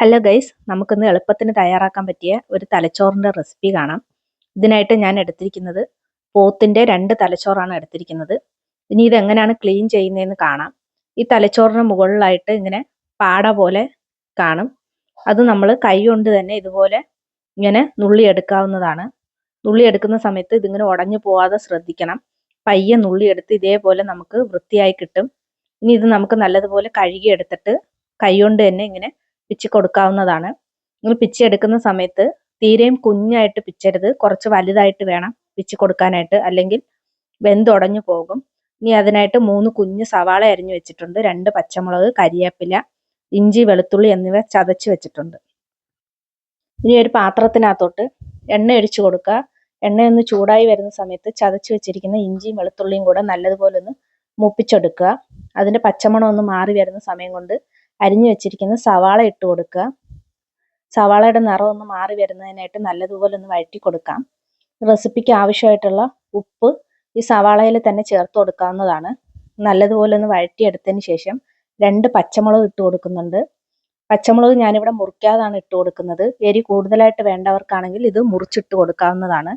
Hello guys നമുക്കിന്ന് എളുപ്പത്തിന് തയ്യാറാക്കാൻ പറ്റിയ ഒരു തലച്ചോറിന്റെ റെസിപ്പി കാണാം. ഇതിനായിട്ട് ഞാൻ എടുത്തിരിക്കുന്നത് പോത്തിന്റെ രണ്ട് തലച്ചോറാണ് എടുത്തിരിക്കുന്നത്. ഇനി ഇതെങ്ങനെയാണ് ക്ലീൻ ചെയ്യുന്നതെന്ന് കാണാം. ഈ തലച്ചോറിന് മുകളിലായിട്ട് ഇങ്ങനെ പാട പോലെ കാണും. അത് നമ്മൾ കൈ കൊണ്ട് തന്നെ ഇതുപോലെ ഇങ്ങനെ നുള്ളി എടുക്കാവുന്നതാണ്. നുള്ളി എടുക്കുന്ന സമയത്ത് ഇതിങ്ങനെ ഉടഞ്ഞു പോവാതെ ശ്രദ്ധിക്കണം. പയ്യെ നുള്ളി നുള്ളിയെടുത്ത് ഇതേപോലെ നമുക്ക് വൃത്തിയായി കിട്ടും. ഇനി ഇത് നമുക്ക് നല്ലതുപോലെ കഴുകിയെടുത്തിട്ട് കൈ കൊണ്ട് തന്നെ ഇങ്ങനെ പിച്ചി കൊടുക്കാവുന്നതാണ്. നിങ്ങൾ പിച്ചി എടുക്കുന്ന സമയത്ത് തീരെയും കുഞ്ഞായിട്ട് പിച്ചരുത്. കുറച്ച് വലുതായിട്ട് വേണം പിച്ചി കൊടുക്കാനായിട്ട്. അല്ലെങ്കിൽ വെന്തുടഞ്ഞു പോകും. ഇനി അതിനായിട്ട് മൂന്ന് കുഞ്ഞ് സവാള അരിഞ്ഞു വെച്ചിട്ടുണ്ട്. രണ്ട് പച്ചമുളക് കരിയേപ്പില ഇഞ്ചി വെളുത്തുള്ളി എന്നിവ ചതച്ച് വെച്ചിട്ടുണ്ട്. ഇനി ഒരു പാത്രത്തിനകത്തോട്ട് എണ്ണ ഒഴിച്ചു കൊടുക്കുക. എണ്ണയൊന്ന് ചൂടായി വരുന്ന സമയത്ത് ചതച്ച് വെച്ചിരിക്കുന്ന ഇഞ്ചിയും വെളുത്തുള്ളിയും കൂടെ നല്ലതുപോലെ ഒന്ന് മൂപ്പിച്ചെടുക്കുക. അതിന്റെ പച്ചമണം ഒന്ന് മാറി വരുന്ന സമയം കൊണ്ട് അരിഞ്ഞു വെച്ചിരിക്കുന്ന സവാള ഇട്ട് കൊടുക്കുക. സവാളയുടെ നിറം ഒന്ന് മാറി വരുന്നതിനായിട്ട് നല്ലതുപോലെ ഒന്ന് വഴറ്റി കൊടുക്കാം. റെസിപ്പിക്ക് ആവശ്യമായിട്ടുള്ള ഉപ്പ് ഈ സവാളയിൽ തന്നെ ചേർത്ത് കൊടുക്കാവുന്നതാണ്. നല്ലതുപോലെ ഒന്ന് വഴറ്റിയെടുത്തതിന് ശേഷം രണ്ട് പച്ചമുളക് ഇട്ട് കൊടുക്കുന്നുണ്ട്. പച്ചമുളക് ഞാനിവിടെ മുറിക്കാതാണ് ഇട്ട് കൊടുക്കുന്നത്. എരി കൂടുതലായിട്ട് വേണ്ടവർക്കാണെങ്കിൽ ഇത് മുറിച്ചിട്ട് കൊടുക്കാവുന്നതാണ്.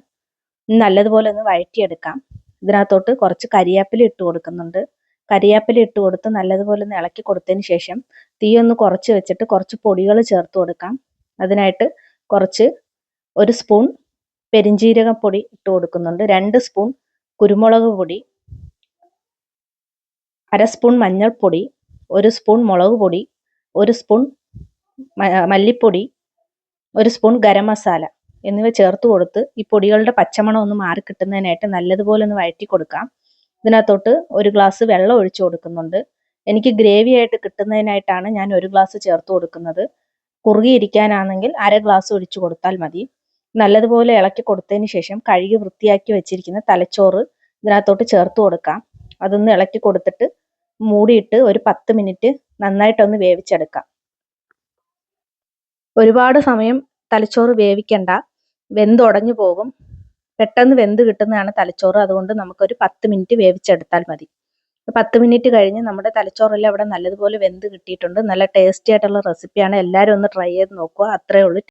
നല്ലതുപോലെ ഒന്ന് വഴറ്റിയെടുക്കാം. ഇതിനകത്തോട്ട് കുറച്ച് കരിയാപ്പില ഇട്ട് കൊടുക്കുന്നുണ്ട്. കരിയാപ്പില ഇട്ട് കൊടുത്ത് നല്ലതുപോലെ ഒന്ന് ഇളക്കി കൊടുത്തതിന് ശേഷം തീ ഒന്ന് കുറച്ച് വെച്ചിട്ട് കുറച്ച് പൊടികൾ ചേർത്ത് കൊടുക്കാം. അതിനായിട്ട് കുറച്ച് ഒരു സ്പൂൺ പെരിഞ്ജീരകപ്പൊടി ഇട്ട് കൊടുക്കുന്നുണ്ട്. രണ്ട് സ്പൂൺ കുരുമുളക് പൊടി അര സ്പൂൺ മഞ്ഞൾപ്പൊടി ഒരു സ്പൂൺ മുളക് പൊടി ഒരു സ്പൂൺ മല്ലിപ്പൊടി ഒരു സ്പൂൺ ഗരം മസാല എന്നിവ ചേർത്ത് കൊടുത്ത് ഈ പൊടികളുടെ പച്ചമണം ഒന്ന് മാറി കിട്ടുന്നതിനായിട്ട് നല്ലതുപോലെ ഒന്ന് വഴറ്റി കൊടുക്കാം. ഇതിനകത്തോട്ട് ഒരു ഗ്ലാസ് വെള്ളം ഒഴിച്ചു കൊടുക്കുന്നുണ്ട്. എനിക്ക് ഗ്രേവി ആയിട്ട് കിട്ടുന്നതിനായിട്ടാണ് ഞാൻ ഒരു ഗ്ലാസ് ചേർത്ത് കൊടുക്കുന്നത്. കുറുകിയിരിക്കാനാണെങ്കിൽ അര ഗ്ലാസ് ഒഴിച്ചു കൊടുത്താൽ മതി. നല്ലതുപോലെ ഇളക്കി കൊടുത്തതിന് ശേഷം കഴുകി വൃത്തിയാക്കി വെച്ചിരിക്കുന്ന തലച്ചോറ് ഇതിനകത്തോട്ട് ചേർത്ത് കൊടുക്കാം. അതൊന്ന് ഇളക്കി കൊടുത്തിട്ട് മൂടിയിട്ട് ഒരു പത്ത് മിനിറ്റ് നന്നായിട്ടൊന്ന് വേവിച്ചെടുക്കാം. ഒരുപാട് സമയം തലച്ചോറ് വേവിക്കണ്ട. വെന്തുടഞ്ഞു പോകും. പെട്ടെന്ന് വെന്ത് കിട്ടുന്നതാണ് തലച്ചോറ്. അതുകൊണ്ട് നമുക്കൊരു പത്ത് മിനിറ്റ് വേവിച്ചെടുത്താൽ മതി. പത്ത് മിനിറ്റ് കഴിഞ്ഞ് നമ്മുടെ തലച്ചോറെല്ലാം അവിടെ നല്ലതുപോലെ വെന്ത് കിട്ടിയിട്ടുണ്ട്. നല്ല ടേസ്റ്റി ആയിട്ടുള്ള റെസിപ്പിയാണ്. എല്ലാവരും ഒന്ന് ട്രൈ ചെയ്ത് നോക്കുക. അത്രേ ഉള്ളൂ.